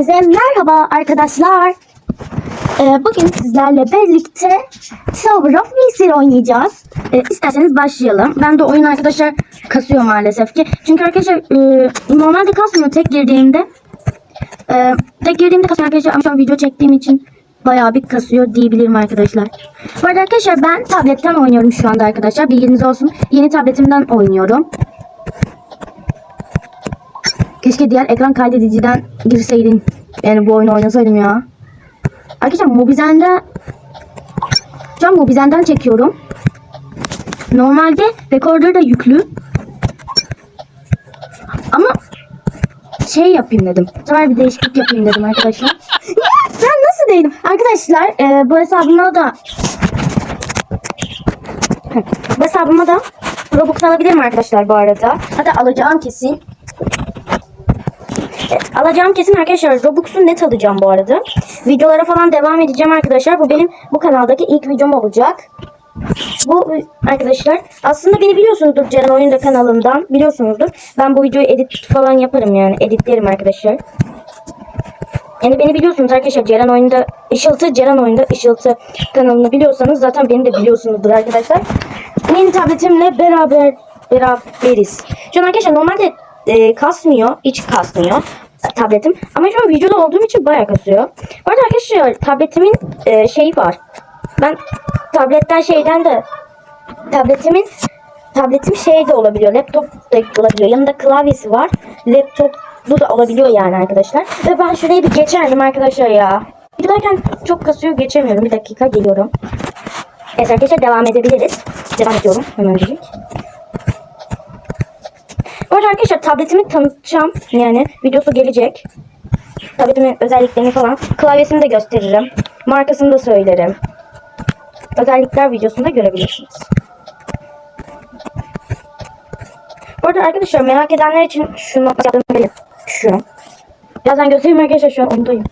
Hepinize merhaba arkadaşlar. Ee, bugün sizlerle birlikte Tower of Missile oynayacağız. Ee, isterseniz başlayalım. Ben de oyun arkadaşlar kasıyor maalesef ki. Çünkü arkadaşlar e, normalde kasmıyor tek girdiğimde. Ee, tek girdiğimde kasmıyor arkadaşlar ama şu an video çektiğim için bayağı bir kasıyor diyebilirim arkadaşlar. Bu arada arkadaşlar ben tabletten oynuyorum şu anda arkadaşlar. Bilginiz olsun. Yeni tabletimden oynuyorum. Keşke diğer ekran kaydediciden girseydin. Yani bu oyunu oynasaydım ya. Arkadaşlar Mobizen'de şu an Mobizen'den çekiyorum. Normalde rekorder da yüklü. Ama şey yapayım dedim. Bu sefer bir değişiklik yapayım dedim arkadaşlar. Ben nasıl değilim? Arkadaşlar e, bu hesabıma da bu hesabıma da Robux alabilirim arkadaşlar bu arada. Hatta alacağım kesin. Alacağım kesin arkadaşlar. Robux'u net alacağım bu arada. Videolara falan devam edeceğim arkadaşlar. Bu benim bu kanaldaki ilk videom olacak. Bu arkadaşlar aslında beni biliyorsunuzdur Ceren Oyunda kanalından. Biliyorsunuzdur. Ben bu videoyu edit falan yaparım yani. Editlerim arkadaşlar. Yani beni biliyorsunuz arkadaşlar Ceren Oyunda Işıltı Ceren Oyunda Işıltı kanalını biliyorsanız zaten beni de biliyorsunuzdur arkadaşlar. Yeni tabletimle beraber beraberiz. Şu an arkadaşlar normalde e, kasmıyor. Hiç kasmıyor tabletim. Ama şu an videoda olduğum için bayağı kasıyor. Bu arada arkadaşlar tabletimin e, şeyi var. Ben tabletten şeyden de tabletimin tabletim şey de olabiliyor. Laptop da olabiliyor. Yanında klavyesi var. Laptop bu da olabiliyor yani arkadaşlar. Ve ben şurayı bir geçerdim arkadaşlar ya. Videodayken çok kasıyor geçemiyorum. Bir dakika geliyorum. Evet arkadaşlar devam edebiliriz. Devam ediyorum hemencik. Bu arada arkadaşlar tabletimi tanıtacağım. Yani videosu gelecek. Tabletimin özelliklerini falan. Klavyesini de gösteririm. Markasını da söylerim. Özellikler videosunda görebilirsiniz. Bu arada arkadaşlar merak edenler için şunu yaptığımı. Şunu. Birazdan göstereyim arkadaşlar şu an ondayım.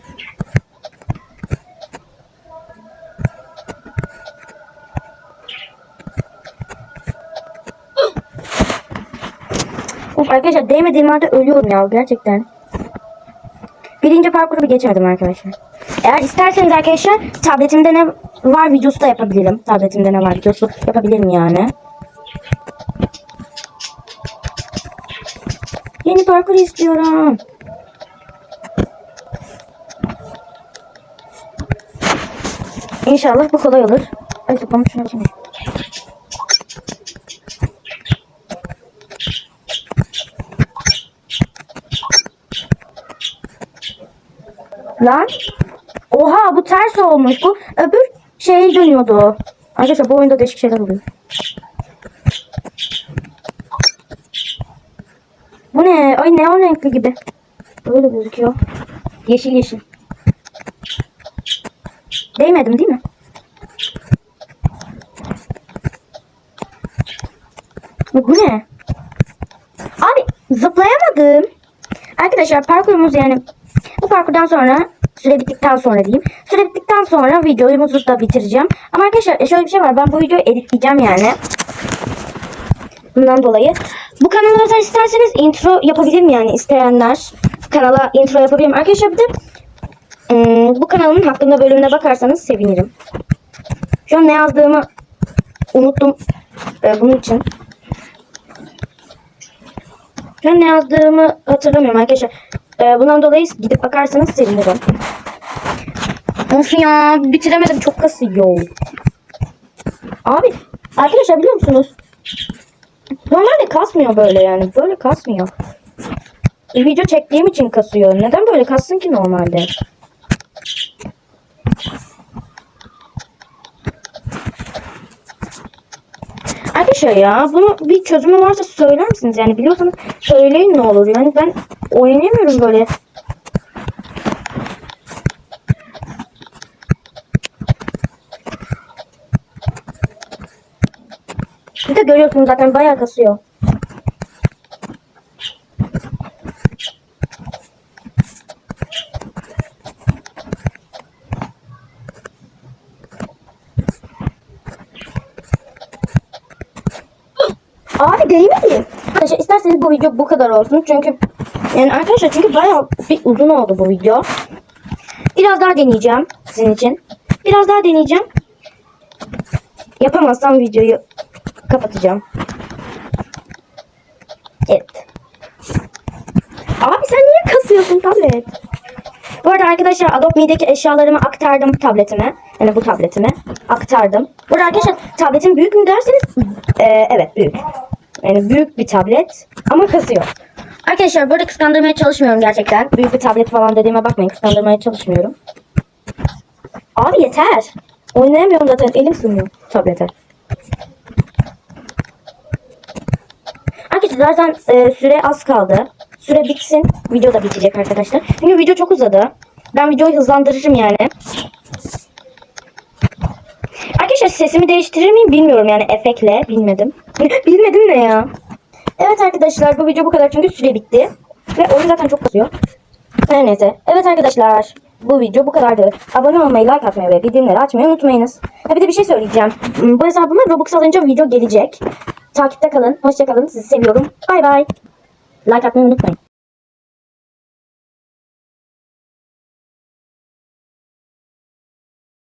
Of arkadaşlar değmediğim halde ölüyorum ya gerçekten. Birinci parkuru bir geçemedim arkadaşlar. Eğer isterseniz arkadaşlar tabletimde ne var videosu da yapabilirim. Tabletimde ne var videosu yapabilirim yani. Yeni parkur istiyorum. İnşallah bu kolay olur. Ay kafamı şuna Lan. Oha bu ters olmuş. Bu öbür şey dönüyordu. Arkadaşlar bu oyunda değişik şeyler oluyor. Bu ne? Ay neon renkli gibi. Böyle gözüküyor. Yeşil yeşil. Değmedim değil mi? Bu ne? Abi zıplayamadım. Arkadaşlar parkurumuz yani parkurdan sonra süre bittikten sonra diyeyim. Süre bittikten sonra videomuzu da bitireceğim. Ama arkadaşlar şöyle bir şey var. Ben bu videoyu editleyeceğim yani. Bundan dolayı. Bu kanala da isterseniz intro yapabilirim yani isteyenler. Kanala intro yapabilirim. Arkadaşlar bir de ım, bu kanalın hakkında bölümüne bakarsanız sevinirim. Şu an ne yazdığımı unuttum. Ee, bunun için. Şu an ne yazdığımı hatırlamıyorum arkadaşlar. Ee, bundan dolayı gidip bakarsanız sevinirim. Of ya bitiremedim çok kasıyor. Abi arkadaşlar biliyor musunuz? Normalde kasmıyor böyle yani. Böyle kasmıyor. E, video çektiğim için kasıyor. Neden böyle kassın ki normalde? Arkadaşlar ya bunu bir çözümü varsa söyler misiniz? Yani biliyorsanız söyleyin ne olur. Yani ben oynayamıyorum böyle. Bir de görüyorsunuz zaten bayağı kasıyor. Abi değmedi. Arkadaşlar isterseniz bu video bu kadar olsun. Çünkü Yani arkadaşlar çünkü bayağı bir uzun oldu bu video. Biraz daha deneyeceğim sizin için. Biraz daha deneyeceğim. Yapamazsam videoyu kapatacağım. Evet. Abi sen niye kasıyorsun tablet? Bu arada arkadaşlar Adobe Me'deki eşyalarımı aktardım tabletime. Yani bu tabletime aktardım. Bu arada arkadaşlar tabletin büyük mü derseniz eee, evet büyük. Yani büyük bir tablet ama kasıyor. Arkadaşlar burada kıskandırmaya çalışmıyorum gerçekten. Büyük bir tablet falan dediğime bakmayın kıskandırmaya çalışmıyorum. Abi yeter. Oynayamıyorum zaten elim sığmıyor tablete. Arkadaşlar zaten e, süre az kaldı. Süre bitsin. Video da bitecek arkadaşlar. Çünkü video çok uzadı. Ben videoyu hızlandırırım yani. Sesimi değiştirir miyim bilmiyorum yani efektle. Bilmedim. Bilmedim ne ya. Evet arkadaşlar bu video bu kadar çünkü süre bitti. Ve oyun zaten çok kasıyor. Her neyse. Evet arkadaşlar. Bu video bu kadardı. Abone olmayı, like atmayı ve bildirimleri açmayı unutmayınız. Ha bir de bir şey söyleyeceğim. Hmm, Bu hesabıma Robux alınca video gelecek. Takipte kalın. Hoşça kalın. Sizi seviyorum. Bay bay. Like atmayı unutmayın.